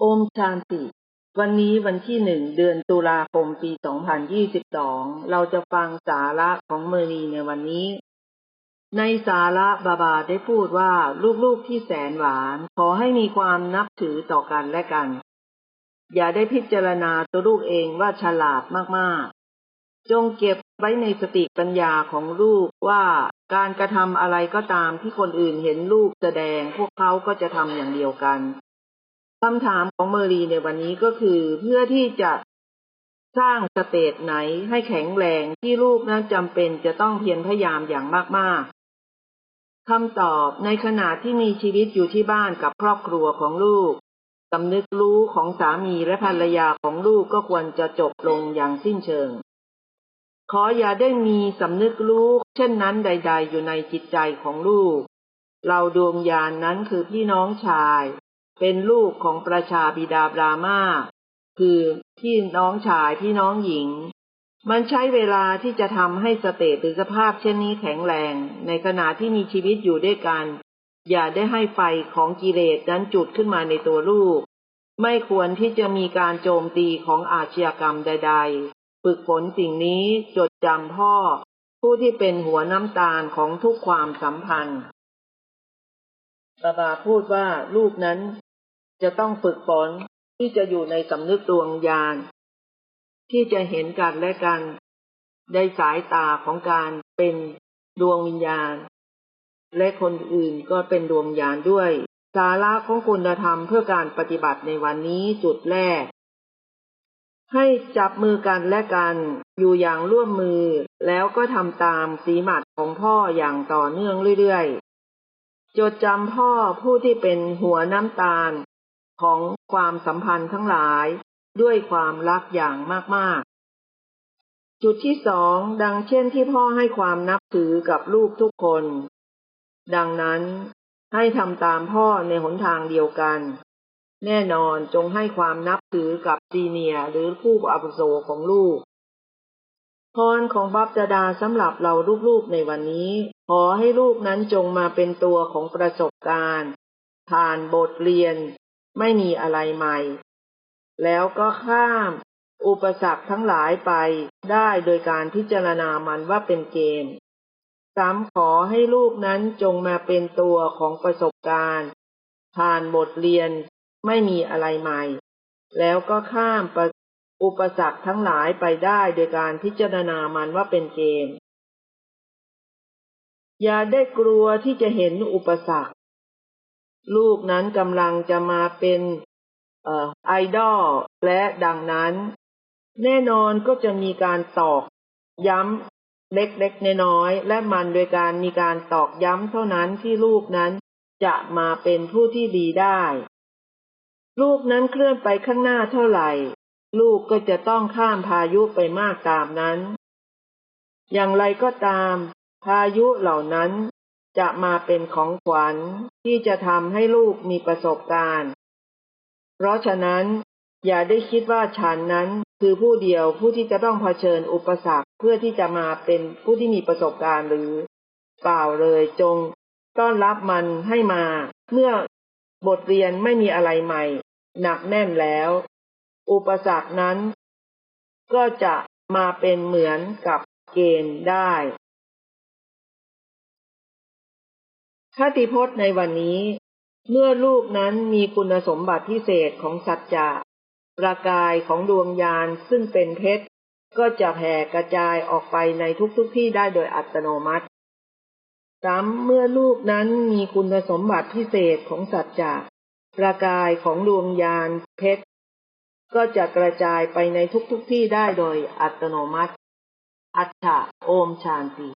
โอมชานติ วันนี้วันที่หนึ่งเดือนตุลาคมปี 2022 เราจะฟังสาระของเมรีในวันนี้ ในสาระบาบาได้พูดว่าลูกๆที่แสนหวาน ขอให้มีความนับถือต่อกันและกัน อย่าได้พิจารณาตัวลูกเองว่าฉลาดมากๆ จงเก็บไว้ในสติปัญญาของลูกว่าการกระทำอะไรก็ตามที่คนอื่นเห็นลูกแสดงพวกเขาก็จะทำอย่างเดียวกัน คำถามของเมอรีในวันนี้ก็คือเพื่อที่จะสร้างสเตจไหนให้แข็งแรงที่ลูกนั้นจำเป็นจะต้องเพียรพยายามอย่างมากๆคำตอบในขณะที่มีชีวิตอยู่ที่บ้านกับครอบครัวของลูกสำนึกรู้ของสามีและภรรยาของลูกก็ควรจะจบลงอย่างสิ้นเชิง ขออย่าได้มีสำนึกรู้เช่นนั้นใด ๆ อยู่ในจิตใจของลูก เราดวงญาณนนั้นคือพี่น้องชาย เป็นลูกของประชาบิดาบรามาคือพี่น้องชายพี่น้องหญิง มันใช้เวลาที่จะทำให้สเตตหรือสภาพเช่นนี้แข็งแรง ในขณะที่มีชีวิตอยู่ด้วยกัน อย่าได้ให้ไฟของกิเลสนั้นจุดขึ้นมาในตัวลูก ไม่ควรที่จะมีการโจมตีของอาชญากรรมใด ๆ ฝึกฝนสิ่งนี้จดจำพ่อ ผู้ที่เป็นหัวน้ำตาลของทุกความสัมพันธ์บาบาพูดว่าลูกนั้น จะต้องฝึกฝนที่จะอยู่ในสำนึกดวงญาณ ที่จะเห็นกันและกันได้สายตาของการเป็นดวงวิญญาณ และคนอื่นก็เป็นดวงญาณด้วย สาระของคุณธรรมเพื่อการปฏิบัติในวันนี้จุดแรก ให้จับมือกันและกันอยู่อย่างร่วมมือ แล้วก็ทำตามสีหมัดของพ่ออย่างต่อเนื่องเรื่อยๆจดจำพ่อผู้ที่เป็นหัวน้ำตาล ของความสัมพันธ์ทั้งหลายด้วยความรักอย่างมากๆ จุดที่สองดังเช่นที่พ่อให้ความนับถือกับลูกทุกคน ดังนั้นให้ทำตามพ่อในหนทางเดียวกัน แน่นอนจงให้ความนับถือกับซีเนียหรือผู้อาวุโสของลูกพรของบัพจดาสำหรับเราลูกๆในวันนี้ ขอให้ลูกนั้นจงมาเป็นตัวของประสบการณ์ ผ่านบทเรียน ไม่มีอะไรใหม่ แล้วก็ข้าม อุปสรรคทั้งหลายไปได้โดยการพิจารณามันว่าเป็นเกมสามขอให้ลูกนั้นจงมาเป็นตัวของประสบการณ์ ผ่านบทเรียนไม่มีอะไรใหม่ แล้วก็ข้ามอุปสรรคทั้งหลายไปได้โดยการพิจารณามันว่าเป็นเกม อย่าได้กลัวที่จะเห็นอุปสรรค ลูกนั้นกำลังจะมาเป็นไอดอลและดังนั้น แน่นอนก็จะมีการตอกย้ำเล็กๆน้อยๆและมันโดยการมีการตอกย้ำเท่านั้นที่ลูกนั้นจะมาเป็นผู้ที่ดีได้ ลูกนั้นเคลื่อนไปข้างหน้าเท่าไหร่ ลูกก็จะต้องข้ามพายุไปมากตามนั้น อย่างไรก็ตาม พายุเหล่านั้น จะมาเป็นของขวัญที่จะทำให้ลูกมีประสบการณ์ เพราะฉะนั้น อย่าได้คิดว่าฉันนั้นคือผู้เดียวผู้ที่จะต้องเผชิญอุปสรรคเพื่อที่จะมาเป็นผู้ที่มีประสบการณ์หรือเปล่าเลยจง ต้อนรับมันให้มา เมื่อบทเรียนไม่มีอะไรใหม่ หนักแน่นแล้ว อุปสรรคนั้น ก็จะมาเป็นเหมือนกับเกณฑ์ได้ คติพจน์ในวันนี้ เมื่อลูกนั้นมีคุณสมบัติพิเศษของสัจจะประกายของดวงยานซึ่งเป็นเพชร ก็จะแผ่กระจายออกไปในทุกๆทที่ได้โดยอัตโนมัติซ้ำเมื่อลูกนั้นมีคุณสมบัติพิเศษของสัจจะประกายของดวงยานเพชร ก็จะกระจายไปในทุกๆทที่ได้โดยอัตโนมัติ อัตถะโอมชานติ